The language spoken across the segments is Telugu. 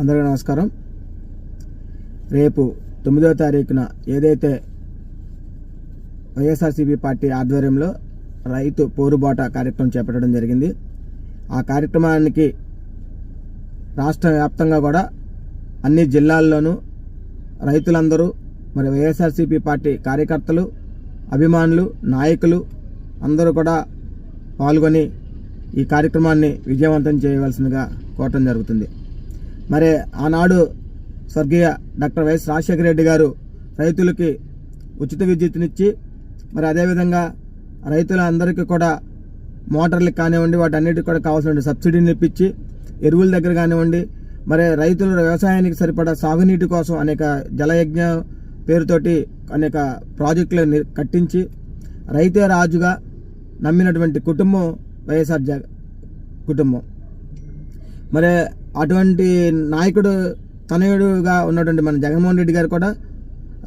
అందరికీ నమస్కారం. రేపు తొమ్మిదవ తారీఖున ఏదైతే వైఎస్ఆర్సీపీ పార్టీ ఆధ్వర్యంలో రైతు పోరుబాట కార్యక్రమం చేపట్టడం జరిగింది ఆ కార్యక్రమానికి రాష్ట్ర వ్యాప్తంగా కూడా అన్ని జిల్లాల్లోనూ రైతులందరూ మరి వైఎస్ఆర్సీపీ పార్టీ కార్యకర్తలు అభిమానులు నాయకులు అందరూ కూడా పాల్గొని ఈ కార్యక్రమాన్ని విజయవంతం చేయవలసిందిగా కోరటం జరుగుతుంది. మరి ఆనాడు స్వర్గీయ డాక్టర్ వైఎస్ రాజశేఖర రెడ్డి గారు రైతులకి ఉచిత విద్యుత్నిచ్చి మరి అదేవిధంగా రైతులందరికీ కూడా మోటార్లకు కానివ్వండి వాటన్నిటికి కూడా కావాల్సిన సబ్సిడీని ఇప్పించి ఎరువుల దగ్గర కానివ్వండి మరి రైతులు వ్యవసాయానికి సరిపడా సాగునీటి కోసం అనేక జలయజ్ఞ పేరుతోటి అనేక ప్రాజెక్టులు కట్టించి రైతే రాజుగా నమ్మినటువంటి కుటుంబం వైఎస్ఆర్ జగ కుటుంబం. మరి అటువంటి నాయకుడు తనయుడుగా ఉన్నటువంటి మన జగన్మోహన్ రెడ్డి గారు కూడా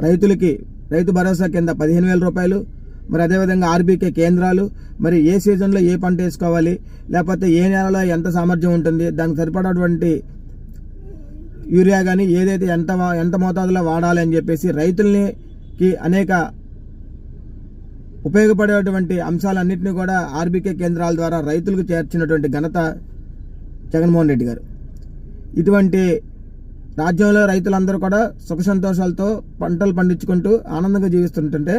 రైతులకి రైతు భరోసా కింద పదిహేను వేల రూపాయలు మరి అదేవిధంగా ఆర్బీకే కేంద్రాలు మరి ఏ సీజన్లో ఏ పంట వేసుకోవాలి లేకపోతే ఏ నెలలో ఎంత సామర్థ్యం ఉంటుంది దానికి సరిపడేటువంటి యూరియా కానీ ఏదైతే ఎంత ఎంత మోతాదులో వాడాలి అని చెప్పేసి రైతులకి అనేక ఉపయోగపడేటువంటి అంశాలన్నింటినీ కూడా ఆర్బీకే కేంద్రాల ద్వారా రైతులకు చేర్చినటువంటి ఘనత జగన్మోహన్ రెడ్డి గారు. ఇటువంటి రాజ్యంలో రైతులందరూ కూడా సుఖ సంతోషాలతో పంటలు పండించుకుంటూ ఆనందంగా జీవిస్తుంటుంటే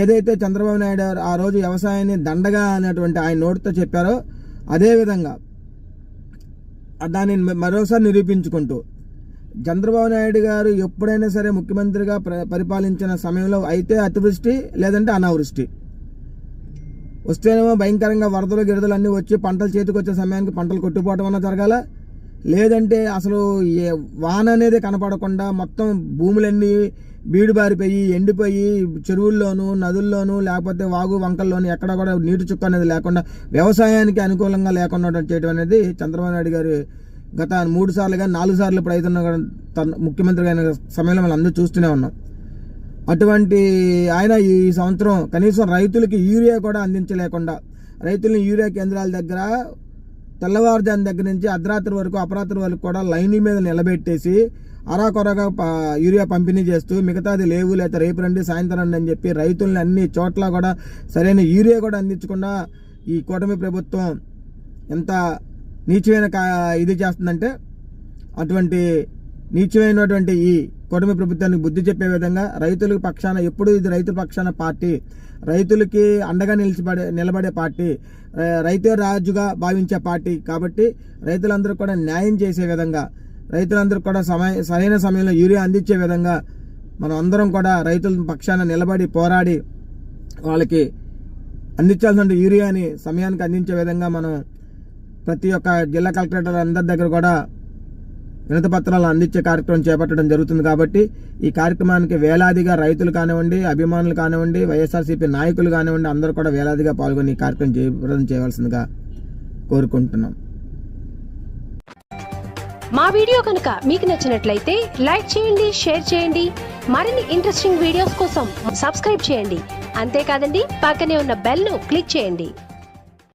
ఏదైతే చంద్రబాబు నాయుడు గారు ఆ రోజు వ్యవసాయాన్ని దండగా అనేటువంటి ఆయన నోటితో చెప్పారో అదేవిధంగా దాన్ని మరోసారి నిరూపించుకుంటూ చంద్రబాబు నాయుడు గారు ఎప్పుడైనా సరే ముఖ్యమంత్రిగా పరిపాలించిన సమయంలో అయితే అతివృష్టి లేదంటే అనావృష్టి. వస్తేనేమో భయంకరంగా వరదలు గిరదలు అన్నీ వచ్చి పంటలు చేతికి వచ్చే సమయానికి పంటలు కొట్టుపోవడం అన్న జరగాల. లేదంటే అసలు ఏ వాన అనేది కనపడకుండా మొత్తం భూములన్నీ బీడుబారిపోయి ఎండిపోయి చెరువుల్లోనూ నదుల్లోనూ లేకపోతే వాగు వంకల్లోనూ ఎక్కడ కూడా నీటి చుక్క అనేది లేకుండా వ్యవసాయానికి అనుకూలంగా లేకుండా చేయడం అనేది చంద్రబాబు నాయుడు గారు గత మూడు సార్లు కానీ నాలుగు సార్లు ఇప్పుడు అవుతున్న ముఖ్యమంత్రి తన అయిన సమయంలో మనం అందరూ చూస్తూనే ఉన్నాం. అటువంటి ఆయన ఈ సంవత్సరం కనీసం రైతులకి యూరియా కూడా అందించలేకుండా రైతులను యూరియా కేంద్రాల దగ్గర తెల్లవారుజాము దగ్గర నుంచి అర్ధరాత్రి వరకు అపరాత్రి వరకు కూడా లైన్ మీద నిలబెట్టేసి అరాకొరగా ప- యూరియా పంపిణీ చేస్తూ మిగతాది లేవు లేకపోతే రేపు రండి సాయంత్రం రండి అని చెప్పి రైతుల్ని అన్ని చోట్ల కూడా సరైన యూరియా కూడా అందించకుండా ఈ కూటమి ప్రభుత్వం ఎంత నీచమైన కా ఇది చేస్తుందంటే అటువంటి నీచమైనటువంటి ఈ కూటమి ప్రభుత్వానికి బుద్ధి చెప్పే విధంగా రైతుల పక్షాన ఎప్పుడు ఇది రైతుల పక్షాన పార్టీ రైతులకి అండగా నిలిచిపడే నిలబడే పార్టీ రైతు రైతే రాజుగా భావించే పార్టీ కాబట్టి రైతులందరూ కూడా న్యాయం చేసే విధంగా రైతులందరూ కూడా సమయ సరైన సమయంలో యూరియా అందించే విధంగా మనం అందరం కూడా రైతుల పక్షాన నిలబడి పోరాడి వాళ్ళకి అందించాల్సిన యూరియాని సమయానికి అందించే విధంగా మనం ప్రతి ఒక్క జిల్లా కలెక్టర్ అందరి దగ్గర కూడా వినతి పత్రాలు అందించే కార్యక్రమం చేపట్టడం జరుగుతుంది కాబట్టి ఈ కార్యక్రమానికి వేలాదిగా రైతులు కానివ్వండి అభిమానులు కానివ్వండి వైఎస్ఆర్సీపీ నాయకులు కానివ్వండి అందరూ కూడా వేలాదిగా పాల్గొని ఈ కార్యక్రమం జయప్రదం చేయవలసిందిగా కోరుకుంటున్నాం. మా వీడియో కనుక మీకు నచ్చినట్లయితే లైక్ చేయండి షేర్ చేయండి. మరిన్ని ఇంట్రెస్టింగ్ వీడియోస్ కోసం సబ్స్క్రైబ్ చేయండి. అంతేకాదండి పక్కనే ఉన్న బెల్ను క్లిక్ చేయండి.